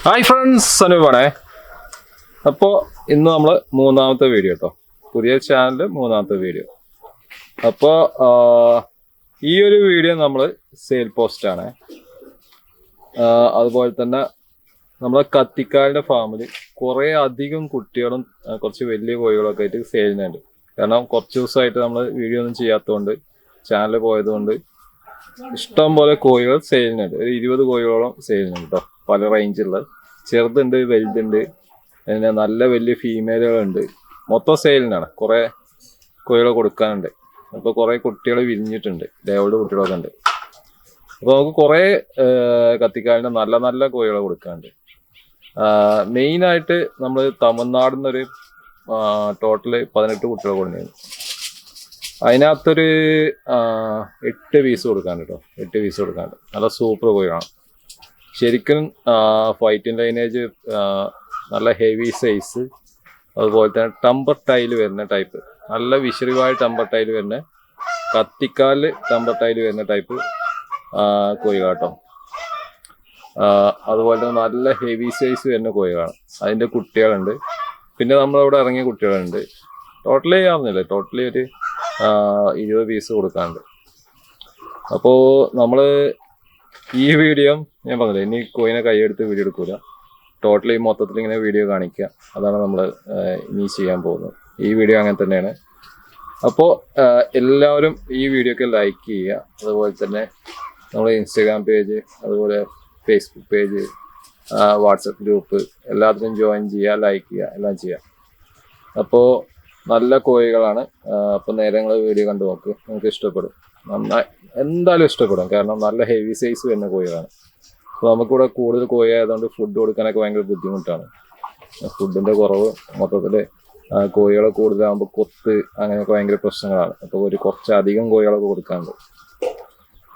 Hi friends അനൂപാണേ അപ്പോൾ ഇന്ന് നമ്മൾ മൂന്നാമത്തെ വീഡിയോ കേട്ടോ പുതിയ ചാനൽ മൂന്നാമത്തെ വീഡിയോ അപ്പോൾ ഈ ഒരു വീഡിയോ നമ്മൾ സെയിൽ പോസ്റ്റാണ് അതുപോലെ തന്നെ നമ്മളെ കത്തിക്കാലിന്റെ ഫാമിൽ കുറേ അധികം കുട്ടികളും കുറച്ച് വലിയ കോഴികളൊക്കെ ആയിട്ട് സെയിലിനുണ്ട് കാരണം കുറച്ച് ദിവസമായിട്ട് നമ്മൾ വീഡിയോ ഒന്നും ചെയ്യാത്തതുകൊണ്ട് ചാനൽ പോയതുകൊണ്ട് ഇഷ്ടം പോലെ കോഴികൾ സെയിലിനുണ്ട് ഒരു ഇരുപത് കോഴികളോളം സെയിലിനുണ്ട് കേട്ടോ പല റേഞ്ചുള്ള ചെറുതുണ്ട് വലുതുണ്ട്. പിന്നെ നല്ല വലിയ ഫീമെയിലുകളുണ്ട് മൊത്തം സെയിലിനാണ് കുറേ കോഴികൾ കൊടുക്കാനുണ്ട്. അപ്പോൾ കുറേ കുട്ടികൾ വിരിഞ്ഞിട്ടുണ്ട്. ഡേവളുടെ കുട്ടികളൊക്കെ ഉണ്ട്. അപ്പോൾ നമുക്ക് കുറേ കത്തിക്കാലിന്റെ നല്ല നല്ല കോഴികളെ കൊടുക്കാനുണ്ട്. മെയിനായിട്ട് നമ്മൾ തമിഴ്നാട് നിന്നൊരു ടോട്ടൽ പതിനെട്ട് കുട്ടികളെ കൊണ്ടുവന്നു അതിനകത്തൊരു എട്ട് പീസ് കൊടുക്കാണ്ട് കേട്ടോ എട്ട് പീസ് കൊടുക്കാണ്ട് നല്ല സൂപ്പർ കോഴിയാണ് ശരിക്കും ഫൈറ്റിംഗ് ലൈനേജ് നല്ല ഹെവി സൈസ് അതുപോലെ തന്നെ ടമ്പർ ടൈൽ വരുന്ന ടൈപ്പ് നല്ല വിശറിവായ ടമ്പർ ടൈൽ വരുന്ന കത്തിക്കാൽ ടമ്പർ ടൈൽ വരുന്ന ടൈപ്പ് കോഴികാട്ടോ അതുപോലെ തന്നെ നല്ല ഹെവി സൈസ് വരുന്ന കോഴികളാണ്. അതിന്റെ കുട്ടികളുണ്ട്. പിന്നെ നമ്മളവിടെ ഇറങ്ങിയ കുട്ടികളുണ്ട്. ടോട്ടലി ആവുന്നില്ല ടോട്ടലി ഒരു ഇരുപത് പീസ് കൊടുക്കാനുണ്ട്. അപ്പോൾ നമ്മൾ ഈ വീഡിയോ ഞാൻ പറഞ്ഞില്ല ഇനി കോയിനെ കൈയെടുത്ത് വീഡിയോ എടുക്കൂല. ടോട്ടലി മൊത്തത്തിൽ ഇങ്ങനെ വീഡിയോ കാണിക്കുക. അതാണ് നമ്മൾ ഇനി ചെയ്യാൻ പോകുന്നത്. ഈ വീഡിയോ അങ്ങനെ തന്നെയാണ്. അപ്പോൾ എല്ലാവരും ഈ വീഡിയോക്ക് ലൈക്ക് ചെയ്യുക. അതുപോലെ തന്നെ നമ്മുടെ ഇൻസ്റ്റാഗ്രാം പേജ് അതുപോലെ ഫേസ്ബുക്ക് പേജ് വാട്സപ്പ് ഗ്രൂപ്പ് എല്ലാത്തിനും ജോയിൻ ചെയ്യുക ലൈക്ക് ചെയ്യുക എല്ലാം ചെയ്യുക. അപ്പോൾ നല്ല കോഴികളാണ്. അപ്പോൾ നേരെ നിങ്ങൾ വീഡിയോ കണ്ടു നോക്ക്. നിങ്ങൾക്ക് ഇഷ്ടപ്പെടും. നന്നായി. എന്തായാലും ഇഷ്ടപ്പെടും. കാരണം നല്ല ഹെവി സൈസ് വരുന്ന കോഴികളാണ്. അപ്പോൾ നമുക്കിവിടെ കൂടുതൽ കോഴി ആയതുകൊണ്ട് ഫുഡ് കൊടുക്കാനൊക്കെ ഭയങ്കര ബുദ്ധിമുട്ടാണ്. ഫുഡിന്റെ കുറവ് മൊത്തത്തിൽ കോഴികളെ കൂടുതലാകുമ്പോൾ കൊത്ത് അങ്ങനെയൊക്കെ ഭയങ്കര പ്രശ്നങ്ങളാണ്. അപ്പോൾ ഒരു കുറച്ചധികം കോഴികളൊക്കെ കൊടുക്കാനുണ്ട്.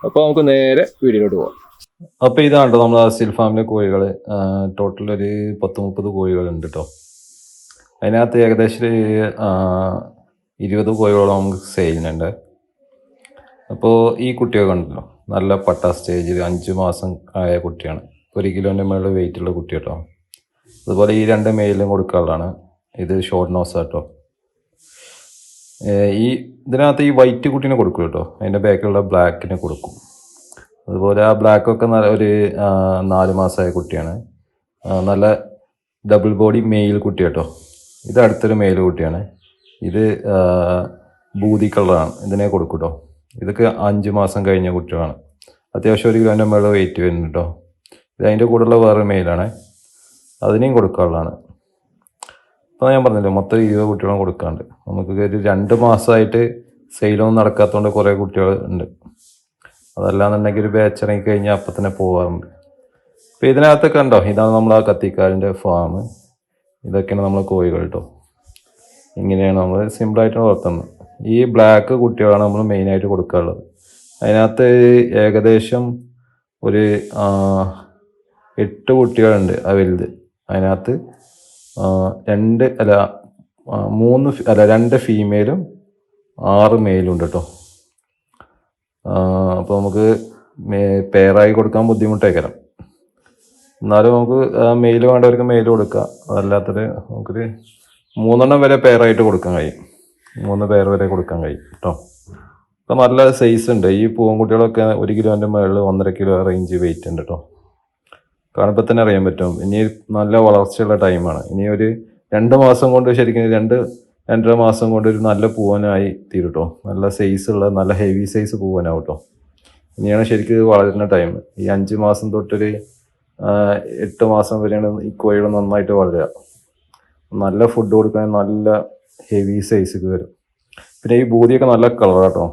അപ്പോൾ നമുക്ക് നേരെ വീടിലോട്ട് പോകാം അപ്പോൾ ഇതാണ് നമ്മുടെ അസിൽ ഫാമിലെ കോഴികൾ ടോട്ടൽ ഒരു പത്ത് മുപ്പത് കോഴികളുണ്ട് കേട്ടോ അതിനകത്ത് ഏകദേശം ഇരുപത് കോഴികളോളം നമുക്ക് സെയിലിനുണ്ട് അപ്പോൾ ഈ കുട്ടിയൊക്കെ ഉണ്ടല്ലോ നല്ല പട്ട സ്റ്റേജിൽ അഞ്ച് മാസം ആയ കുട്ടിയാണ്. ഒരു കിലോന്റെ മുകളിൽ വെയിറ്റ് ഉള്ള കുട്ടി കേട്ടോ. അതുപോലെ ഈ രണ്ട് മെയിലും കൊടുക്കാനുള്ളതാണ് ഇത് ഷോർട്ട് നോസ് കേട്ടോ ഈ ഇതിനകത്ത് ഈ വൈറ്റ് കുട്ടീനെ കൊടുക്കും കേട്ടോ. അതിന്റെ ബാക്കിലുള്ള ബ്ലാക്കിനെ കൊടുക്കും. അതുപോലെ ആ ബ്ലാക്കൊക്കെ നല്ല ഒരു നാല് മാസമായ കുട്ടിയാണ്. നല്ല ഡബിൾ ബോഡി മെയിൽ കുട്ടി കേട്ടോ. ഇത് അടുത്തൊരു മെയിൽ കുട്ടിയാണ്. ഇത് ബൂതി കളറാണ് ഇതിനെ കൊടുക്കും കേട്ടോ. ഇതൊക്കെ അഞ്ച് മാസം കഴിഞ്ഞ കുട്ടികളാണ്. അത്യാവശ്യം ഒരു കിലോന്റെ മേളിൽ വെയിറ്റ് വരുന്നുണ്ട് കേട്ടോ ഇത് അതിന്റെ കൂടെയുള്ള വേറെ മെയിലാണ് അതിനെയും കൊടുക്കാനുള്ളതാണ്. അപ്പോൾ ഞാൻ പറഞ്ഞില്ലേ മൊത്തം ഇരുപത് കുട്ടികളും കൊടുക്കാണ്ട്. നമുക്ക് ഒരു രണ്ട് മാസമായിട്ട് സെയിലൊന്നും നടക്കാത്തതുകൊണ്ട് കുറേ കുട്ടികൾ ഉണ്ട്. അതല്ലാന്നുണ്ടെങ്കിൽ ഒരു ബാച്ച് ഇറങ്ങി കഴിഞ്ഞാൽ അപ്പം തന്നെ പോകാറുണ്ട് അപ്പോൾ ഇതിനകത്തൊക്കെ ഉണ്ടോ ഇതാണ് നമ്മൾ ആ കത്തിക്കാലിന്റെ ഫാം ഇതൊക്കെയാണ് നമ്മൾ കോഴികൾ കേട്ടോ ഇങ്ങനെയാണ് നമ്മൾ സിമ്പിളായിട്ട് വളർത്തുന്നത്. ഈ ബ്ലാക്ക് കുട്ടികളാണ് നമ്മൾ മെയിനായിട്ട് കൊടുക്കാറുള്ളത്. അതിനകത്ത് ഏകദേശം ഒരു എട്ട് കുട്ടികളുണ്ട് ആ വലുത്. അതിനകത്ത് രണ്ട് അല്ല മൂന്ന് അല്ല രണ്ട് ഫീമെയിലും ആറ് മെയിലും ഉണ്ട് കേട്ടോ അപ്പോൾ നമുക്ക് പേറായി കൊടുക്കാൻ ബുദ്ധിമുട്ടേക്കരം എന്നാലും നമുക്ക് മെയിൽ വേണ്ടവർക്ക് മെയിൽ കൊടുക്കാം. അതല്ലാത്തൊരു നമുക്കൊരു മൂന്നെണ്ണം വരെ പെയറായിട്ട് കൊടുക്കാൻ കഴിയും. മൂന്ന് പേർ വരെ കൊടുക്കാൻ കഴിയും കേട്ടോ അപ്പം നല്ല സൈസ് ഉണ്ട്. ഈ പൂവൻകുട്ടികളൊക്കെ ഒരു കിലോന്റെ മുകളിൽ ഒന്നര കിലോ റേഞ്ച് വെയിറ്റ് ഉണ്ട് കേട്ടോ കാണുമ്പോൾ തന്നെ അറിയാൻ പറ്റും. ഇനി നല്ല വളർച്ചയുള്ള ടൈമാണ് ഇനി ഒരു രണ്ട് മാസം കൊണ്ട് ശരിക്കും രണ്ട് രണ്ടര മാസം കൊണ്ട് ഒരു നല്ല പൂവനായി തീരും കേട്ടോ നല്ല സൈസ് ഉള്ള നല്ല ഹെവി സൈസ് പൂവനാവും കേട്ടോ ഇനിയാണ് ശരിക്കും വളരുന്ന ടൈം ഈ അഞ്ച് മാസം തൊട്ടൊരു എട്ട് മാസം വരെയാണ് ഈ കോഴികൾ നന്നായിട്ട് വളരുക. നല്ല ഫുഡ് കൊടുക്കാൻ നല്ല ഹെവി സൈസ് വരും. പിന്നെ ഈ ബൂതിയൊക്കെ നല്ല കളർ കേട്ടോ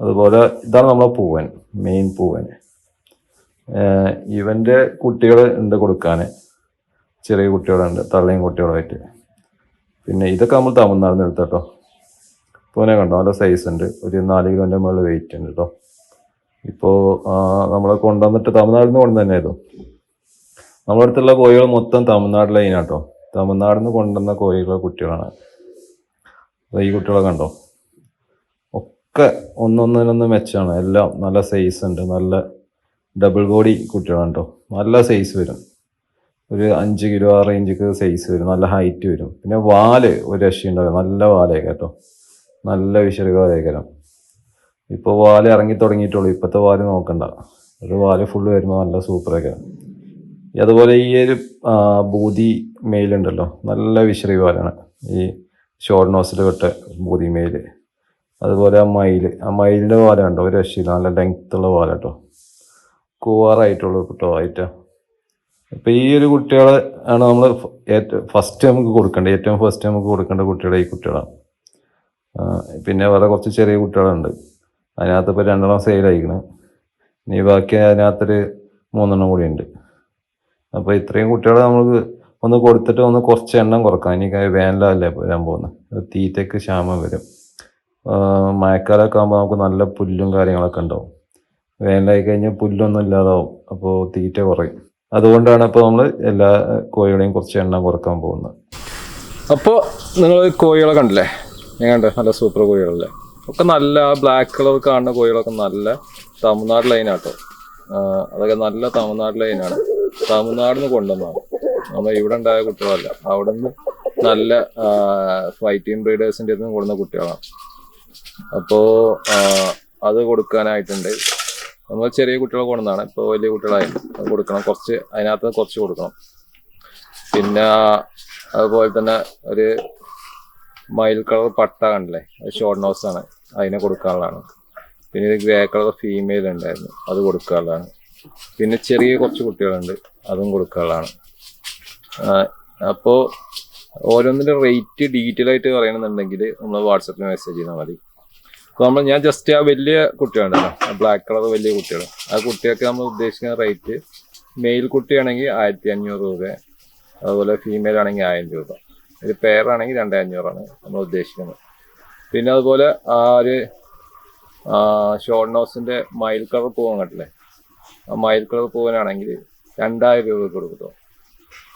അതുപോലെ ഇതാണ് നമ്മളെ പൂവൻ മെയിൻ പൂവൻ. ഇവന്റെ കുട്ടികൾ ഉണ്ട് കൊടുക്കാൻ ചെറിയ കുട്ടികളുണ്ട് തള്ളയും കുട്ടികളുമായിട്ട്. പിന്നെ ഇതൊക്കെ നമ്മൾ തമിഴ്നാട് നിന്ന് എടുത്തട്ടോ പൂനെ കണ്ടോ? നല്ല സൈസ് ഉണ്ട്. ഒരു നാല് കിലോന്റെ മുകളിൽ വെയിറ്റ് ഉണ്ട് കേട്ടോ. ഇപ്പോൾ നമ്മൾ കൊണ്ടുവന്നിട്ട് തമിഴ്നാട്ടിൽ നിന്ന് കൊണ്ടു തന്നെയായിരുന്നു. നമ്മുടെ അടുത്തുള്ള കോഴികൾ മൊത്തം തമിഴ്നാട്ടിലെ ഇനാട്ടോ തമിഴ്നാടിൽ നിന്ന് കൊണ്ടുവന്ന കോഴികളുടെ കുട്ടികളാണ്. ഈ കുട്ടികളെ കണ്ടോ? ഒക്കെ ഒന്നൊന്നിനൊന്ന് മെച്ചാണ് എല്ലാം നല്ല സൈസ് ഉണ്ട്. നല്ല ഡബിൾ ബോഡി കുട്ടികളാണ് കേട്ടോ. നല്ല സൈസ് വരും. ഒരു അഞ്ച് കിലോ ആ റേഞ്ചൊക്കെ സൈസ് വരും. നല്ല ഹൈറ്റ് വരും. പിന്നെ വാൽ ഒരു രക്ഷയുണ്ടാവും നല്ല വാലേ കേട്ടോ. നല്ല വിശർഗാലേഖനം ഇപ്പോൾ വാൽ ഇറങ്ങി തുടങ്ങിയിട്ടുള്ളൂ. ഇപ്പോഴത്തെ വാൽ നോക്കണ്ട. ഒരു വാൽ ഫുള്ള് വരുമ്പോൾ നല്ല സൂപ്പറൊക്കെ അതുപോലെ ഈ ഒരു ബൂതി മെയിലുണ്ടല്ലോ നല്ല വിശറി വാലാണ്. ഈ ഷോർട്ട് നോസിൽ വെട്ട മെയിൽ അതുപോലെ ആ മയിൽ ആ മയിലിന്റെ വാല ഉണ്ടോ ഒരു രക്ഷയില്ല. നല്ല ലെങ്ത് ഉള്ള വാല കേട്ടോ കൂവാറായിട്ടുള്ളൂ കേട്ടോ ആയിട്ട് ഇപ്പം ഈ ഒരു കുട്ടികളെ ആണ് നമ്മൾ ഏറ്റവും ഫസ്റ്റ് നമുക്ക് കൊടുക്കേണ്ടത്. ഏറ്റവും ഫസ്റ്റ് നമുക്ക് കൊടുക്കേണ്ട കുട്ടികളെ ഈ കുട്ടികളാണ്. പിന്നെ വേറെ കുറച്ച് ചെറിയ കുട്ടികളുണ്ട്. അതിനകത്ത് ഇപ്പോൾ രണ്ടെണ്ണം സെയിലായിരിക്കണം ഇനി ബാക്കി അതിനകത്തൊരു മൂന്നെണ്ണം കൂടി ഉണ്ട്. അപ്പോൾ ഇത്രയും കുട്ടികളെ നമുക്ക് ഒന്ന് കൊടുത്തിട്ട് ഒന്ന് കുറച്ച് എണ്ണം കുറക്കാം ഇനി വേനലല്ലേ വരാൻ പോകുന്നത്. തീറ്റയ്ക്ക് ക്ഷാമം വരും. മഴക്കാലമൊക്കെ ആകുമ്പോൾ നമുക്ക് നല്ല പുല്ലും കാര്യങ്ങളൊക്കെ ഉണ്ടാവും. വേനലായി കഴിഞ്ഞാൽ പുല്ലൊന്നും ഇല്ലാതാവും. അപ്പോൾ തീറ്റ കുറയും. അതുകൊണ്ടാണ് ഇപ്പോൾ നമ്മൾ എല്ലാ കോഴികളെയും കുറച്ച് എണ്ണം കുറയ്ക്കാൻ പോകുന്നത്. അപ്പോൾ നിങ്ങൾ കോഴികളെ കണ്ടില്ലേ? ഞാൻ നല്ല സൂപ്പർ കോഴികളല്ലേ? ഒക്കെ നല്ല ബ്ലാക്ക് കളർ കാണുന്ന കോഴികളൊക്കെ നല്ല തമിഴ്നാട് ലൈനാട്ടോ അതൊക്കെ നല്ല തമിഴ്നാട് ലൈനാണ് തമിഴ്നാട് നിന്ന് കൊണ്ടുവന്നതാണ്. നമ്മൾ ഇവിടെ ഉണ്ടായ കുട്ടികളല്ല. അവിടെ നിന്ന് നല്ല ഫൈറ്റിംഗ് ബ്രീഡേഴ്സിന്റെ നിന്ന് കൊടുക്കുന്ന കുട്ടികളാണ്. അപ്പോ അത് കൊടുക്കാനായിട്ടുണ്ട്. നമ്മൾ ചെറിയ കുട്ടികളെ കൊണ്ടതാണ് ഇപ്പോൾ വലിയ കുട്ടികളായി. അത് കൊടുക്കണം. കുറച്ച് അതിനകത്ത് കുറച്ച് കൊടുക്കണം. പിന്നെ അതുപോലെ തന്നെ ഒരു മയിൽ കളർ പട്ട കണ്ടില്ലേ? അത് ഷോർട്ട് നോസ് ആണ്. അതിനെ കൊടുക്കാനുള്ളതാണ്. പിന്നെ ഒരു ഗ്രേ കളർ ഫീമെയിൽ ഉണ്ടായിരുന്നു. അത് കൊടുക്കാനുള്ളതാണ്. പിന്നെ ചെറിയ കുറച്ച് കുട്ടികളുണ്ട്. അതും കൊടുക്കാനുള്ളതാണ്. അപ്പോൾ ഓരോന്നിന്റെ റേറ്റ് ഡീറ്റെയിൽ ആയിട്ട് പറയണമെന്നുണ്ടെങ്കിൽ നമ്മൾ വാട്സപ്പിൽ മെസ്സേജ് ചെയ്താൽ മതി. അപ്പോൾ നമ്മൾ ഞാൻ ജസ്റ്റ് ആ വലിയ കുട്ടികളുണ്ടല്ലോ ബ്ലാക്ക് കളർ വലിയ കുട്ടികൾ ആ കുട്ടിയൊക്കെ നമ്മൾ ഉദ്ദേശിക്കുന്ന റേറ്റ് മെയിൽ കുട്ടിയാണെങ്കിൽ ആയിരത്തി അഞ്ഞൂറ് രൂപ അതുപോലെ ഫീമെയിൽ ആണെങ്കിൽ ആയിരം രൂപ. ഒരു പെയറാണെങ്കിൽ രണ്ടേ അഞ്ഞൂറാണ് നമ്മൾ ഉദ്ദേശിക്കുന്നത്. പിന്നെ അതുപോലെ ആ ഒരു ഷോർട്ട് നോസിന്റെ മയിൽ കളർ പൂവൻ കണ്ടില്ലേ? ആ മയിൽ കളർ പൂവനാണെങ്കിൽ രണ്ടായിരം രൂപ കൊടുക്കും.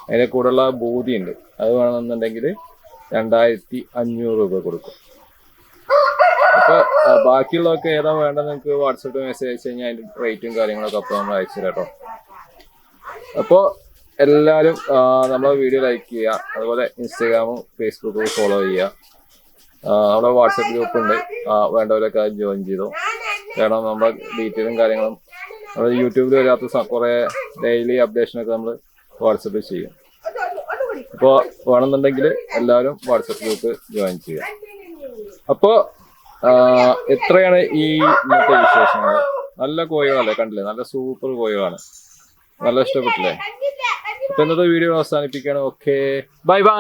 അതിന്റെ കൂടെയുള്ള ബൂതി ഉണ്ട് അത് വേണമെന്നുണ്ടെങ്കിൽ രണ്ടായിരത്തി അഞ്ഞൂറ് രൂപ കൊടുക്കും. അപ്പോൾ ബാക്കിയുള്ളതൊക്കെ ഏതാ വേണ്ടത് നിങ്ങൾക്ക് വാട്സപ്പ് മെസ്സേജ് അയച്ചു കഴിഞ്ഞാൽ അതിന്റെ റേറ്റും കാര്യങ്ങളൊക്കെ അപ്പോൾ നമ്മൾ അയച്ചു കേട്ടോ അപ്പോൾ എല്ലാവരും നമ്മളെ വീഡിയോ ലൈക്ക് ചെയ്യുക അതുപോലെ ഇൻസ്റ്റാഗ്രാമും ഫേസ്ബുക്കും ഫോളോ ചെയ്യുക നമ്മുടെ വാട്സപ്പ് ഗ്രൂപ്പ് ഉണ്ട്. വേണ്ടവരൊക്കെ ജോയിൻ ചെയ്തു. കാരണം നമ്മുടെ ഡീറ്റെയിലും കാര്യങ്ങളും നമ്മൾ യൂട്യൂബിൽ വരാത്ത കുറേ ഡെയിലി അപ്ഡേഷനൊക്കെ നമ്മൾ വാട്സപ്പിൽ ചെയ്യാം. അപ്പോൾ വേണമെന്നുണ്ടെങ്കിൽ എല്ലാവരും വാട്സപ്പ് ഗ്രൂപ്പ് ജോയിൻ ചെയ്യാം. അപ്പോൾ എത്രയാണ് ഈ ഇന്നത്തെ വിശേഷങ്ങൾ? നല്ല കോഴികളല്ലേ കണ്ടില്ലേ? നല്ല സൂപ്പർ കോഴികളാണ് നല്ല ഇഷ്ടപ്പെട്ടില്ലേ? അപ്പൊ ഇന്നത്തെ വീഡിയോ അവസാനിപ്പിക്കുകയാണ്. Okay bye bye